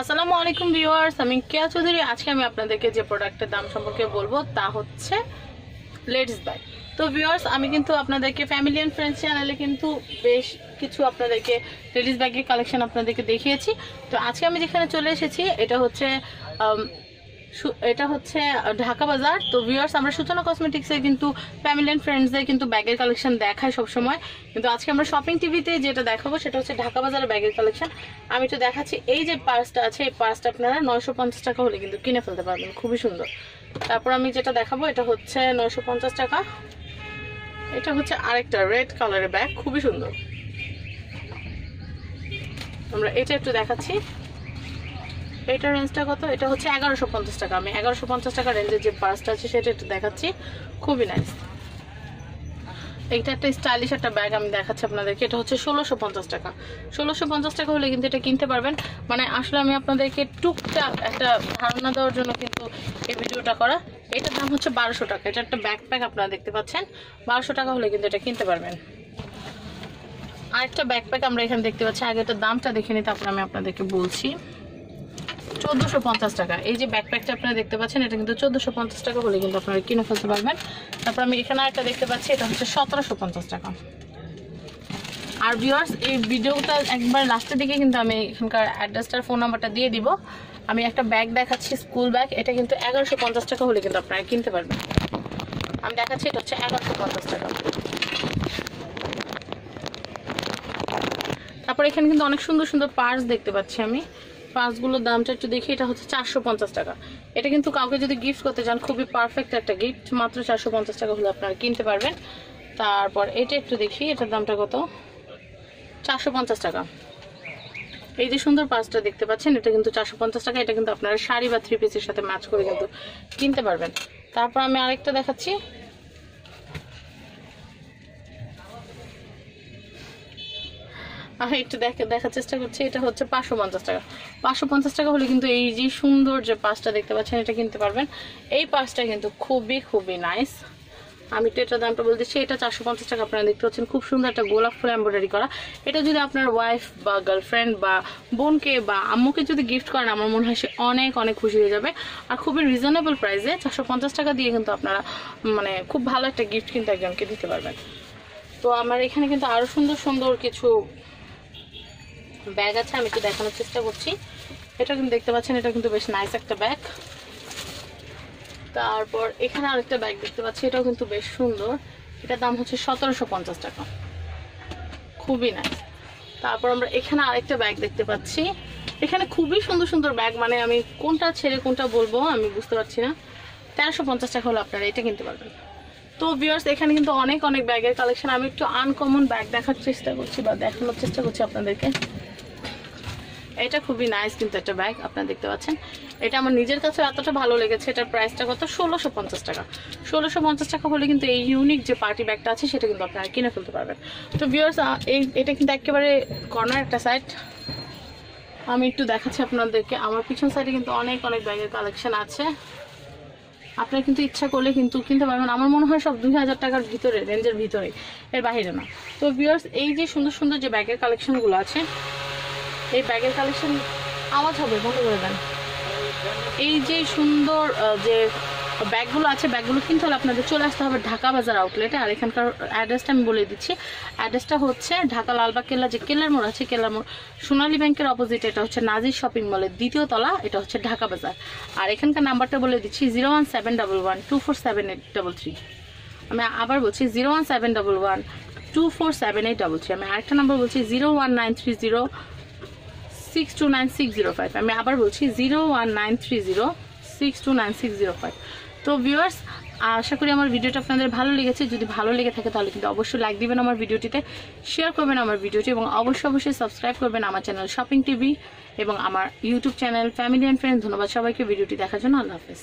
আসসালামু আলাইকুম ভিউয়ার্স, আমি কেয়া চৌধুরী। আজকে আমি আপনাদেরকে যে প্রোডাক্টের দাম সম্পর্কে বলব, তা হচ্ছে লেডিস বাই তো ভিউয়ার্স, আমি কিন্তু আপনাদেরকে ফ্যামিলি অ্যান্ড ফ্রেন্ডস চ্যানেলে কিন্তু বেশ কিছু আপনাদেরকে লেডিস ব্যাগের কালেকশন আপনাদেরকে দেখিয়েছি। তো আজকে আমি যেখানে চলে এসেছি, এটা হচ্ছে এটা হচ্ছে ঢাকা বাজার। তো ভিউয়ার্স আমরা সূচনা কসমেটিক্সে কিন্তু ফ্যামিলি অ্যান্ড ফ্রেন্ডসদের কিন্তু ব্যাগের কালেকশন দেখাই সবসময়। কিন্তু আজকে আমরা শপিং টিভিতে যেটা দেখাবো, সেটা হচ্ছে ঢাকা বাজারের ব্যাগের কালেকশন আমি তো দেখাচ্ছি, এই যে পার্সটা আছে, এই পার্সটা আপনারা নয়শো পঞ্চাশ টাকা হলে কিন্তু কিনে ফেলতে পারবেন, খুবই সুন্দর। তারপর আমি যেটা দেখাবো, এটা হচ্ছে নয়শো পঞ্চাশ টাকা। এটা হচ্ছে আরেকটা রেড কালারের ব্যাগ খুবই সুন্দর। আমরা এটা একটু দেখাচ্ছি। এটার রেঞ্জটা কত? এটা হচ্ছে এগারোশো পঞ্চাশ টাকা। আমি এগারোশো পঞ্চাশ টাকা রেঞ্জের যে পার্সটা আছে, সেটা একটু দেখাচ্ছি। খুবই নাইস এইটা একটা স্টাইলিশ একটা ব্যাগ আমি দেখাচ্ছি আপনাদেরকে। এটা হচ্ছে ষোলোশো পঞ্চাশ টাকা। ষোলোশো পঞ্চাশ টাকা হলে কিন্তু এটা কিনতে পারবেন। মানে আসলে আমি আপনাদেরকে টুকটাক একটা ধারণা দেওয়ার জন্য কিন্তু এই ভিডিওটা করা। এটার দাম হচ্ছে বারোশো টাকা। এটা একটা ব্যাকপ্যাক আপনারা দেখতে পাচ্ছেন। বারোশো টাকা হলে কিন্তু এটা কিনতে পারবেন। আরেকটা ব্যাকপ্যাক আমরা এখানে দেখতে পাচ্ছি। আগে এটার দামটা দেখে নিই তারপরে আমি আপনাদেরকে বলছি। চোদ্দোশো পঞ্চাশ টাকা। এই যে ব্যাকপ্যাকটা আপনারা দেখতে পাচ্ছেন, এটা কিন্তু চোদ্দোশো পঞ্চাশ টাকা হলে কিন্তু আপনারা কিনে ফেলতে পারবেন। তারপর আমি এখানে একটা দেখতে পাচ্ছি, এটা হচ্ছে সতেরোশো পঞ্চাশ টাকা। আর ভিউয়ার্স এই ভিডিওটা একবার লাস্টের দিকে কিন্তু আমি এখানকার অ্যাড্রেসটার ফোন নাম্বারটা দিয়ে দিব। আমি একটা ব্যাগ দেখাচ্ছি স্কুল ব্যাগ এটা কিন্তু এগারোশো পঞ্চাশ টাকা হলে কিন্তু আপনারা কিনতে পারবেন। আমি দেখাচ্ছি, এটা হচ্ছে এগারোশো পঞ্চাশ টাকা। তারপর এখানে কিন্তু অনেক সুন্দর সুন্দর পার্স দেখতে পাচ্ছি আমি। পার্সগুলোর দামটা একটু দেখি, এটা হচ্ছে চারশো পঞ্চাশ টাকা। এটা কিন্তু কাউকে যদি গিফট করতে চান, খুবই পারফেক্ট একটা গিফট মাত্র চারশো পঞ্চাশ টাকা হলে আপনারা কিনতে পারবেন। তারপর এটা একটু দেখি, এটার দামটা কত? চারশো পঞ্চাশ টাকা। এই যে সুন্দর পাঁচটা দেখতে পাচ্ছেন, এটা কিন্তু চারশো পঞ্চাশ টাকা। এটা কিন্তু আপনারা শাড়ি বা থ্রি পিসের সাথে ম্যাচ করে কিন্তু কিনতে পারবেন। তারপর আমি আরেকটা দেখাচ্ছি। আমি একটু দেখে দেখার চেষ্টা করছি, এটা হচ্ছে পাঁচশো পঞ্চাশ টাকা। পাঁচশো পঞ্চাশ টাকা হলে কিন্তু এই যে সুন্দর যে পাঁচটা দেখতে পাচ্ছেন, এটা কিনতে পারবেন। এই পাঁচটা কিন্তু খুবই খুবই নাইস আমি একটু এটার দামটা বলতেছি, এটা চারশো পঞ্চাশ টাকা আপনারা দেখতে পাচ্ছেন। খুব সুন্দর একটা গোলাপ ফুল এম্ব্রয়ডারি করা। এটা যদি আপনার ওয়াইফ বা গার্লফ্রেন্ড বা বোনকে বা আম্মুকে যদি গিফট করেন, আমার মনে হয় সে অনেক অনেক খুশি হয়ে যাবে। আর খুবই রিজনেবল প্রাইসে চারশো পঞ্চাশ টাকা দিয়ে কিন্তু আপনারা মানে খুব ভালো একটা গিফট কিন্তু একজনকে দিতে পারবেন। তো আমার এখানে কিন্তু আরও সুন্দর সুন্দর কিছু ব্যাগ আছে, আমি একটু দেখানোর চেষ্টা করছি। এটা কিন্তু দেখতে পাচ্ছেন, এটা কিন্তু বেশ নাইস একটা ব্যাগ তারপর এখানে আরেকটা ব্যাগ দেখতে পাচ্ছি, এটাও কিন্তু বেশ সুন্দর। এটার দাম হচ্ছে সতেরোশো পঞ্চাশ টাকা। খুবই নাইস তারপর আমরা এখানে আরেকটা ব্যাগ দেখতে পাচ্ছি। এখানে খুবই সুন্দর সুন্দর ব্যাগ মানে আমি কোনটা ছেড়ে কোনটা বলব আমি বুঝতে পারছি না। তেরোশো পঞ্চাশ টাকা হলে আপনারা এটা কিনতে পারবেন। তো ভিউয়ার্স এখানে কিন্তু অনেক অনেক ব্যাগের কালেকশন আমি একটু আনকমন ব্যাগ দেখার চেষ্টা করছি বা দেখানোর চেষ্টা করছি আপনাদেরকে। এটা খুবই নাইস কিন্তু একটা ব্যাগ আপনারা দেখতে পাচ্ছেন। এটা আমার নিজের কাছে এতটা ভালো লেগেছে, এটার প্রাইসটা কত? ষোলোশো পঞ্চাশ টাকা। ষোলোশো পঞ্চাশ টাকা হলে কিন্তু এই ইউনিক যে পার্টি ব্যাগটা আছে, সেটা কিন্তু আপনারা কিনে ফেলতে পারবেন। তো ভিউয়ার্স এই, এটা কিন্তু একেবারে কর্নার একটা সাইড আমি একটু দেখাচ্ছি আপনাদেরকে। আমার পিছন সাইডে কিন্তু অনেক অনেক ব্যাগের কালেকশন আছে। আপনারা কিন্তু ইচ্ছা করলে কিন্তু কিনতে পারবেন। আমার মনে হয় সব দুই হাজার টাকার ভিতরে রেঞ্জের ভিতরে, এর বাইরে না। তো ভিউয়ার্স এই যে সুন্দর সুন্দর যে ব্যাগের কালেকশনগুলো আছে এই ব্যাগের কালেকশন আওয়াজ হবে, বন্ধ করে দেন। এই যে সুন্দর যে ব্যাগগুলো আছে, ব্যাগগুলো কিনতে হলে আপনাদের চলে আসতে হবে ঢাকা বাজার আউটলেটে আর এখানকার অ্যাড্রেসটা আমি বলে দিচ্ছি। অ্যাড্রেসটা হচ্ছে ঢাকা লালবাগ কেল্লা, যে কেল্লার মোড় আছে, কেল্লার মোড় সোনালী ব্যাংকের অপোজিট এটা হচ্ছে নাজির শপিং মলের দ্বিতীয় তলা, এটা হচ্ছে ঢাকা বাজার। আর এখানকার নাম্বারটা বলে দিচ্ছি zero one seven double one two four seven eight double three আমি আবার বলছি zero one seven double one two four seven eight double three আমি আরেকটা নাম্বার বলছি zero one nine three zero six two nine six zero five আমি আবার বলছি zero one nine three zero six two nine six zero five তো viewers আশা করি আমার ভিডিওটা আপনাদের ভালো লেগেছে। যদি ভালো লেগে থাকে তাহলে কিন্তু অবশ্যই লাইক দিবেন আমার ভিডিওটিতে শেয়ার করবেন আমার ভিডিওটি এবং অবশ্যই অবশ্যই সাবস্ক্রাইব করবেন আমার চ্যানেল শপিং টিভি এবং আমার YouTube channel family and friends ধন্যবাদ সবাইকে ভিডিওটি দেখার জন্য। আল্লাহ হাফেজ।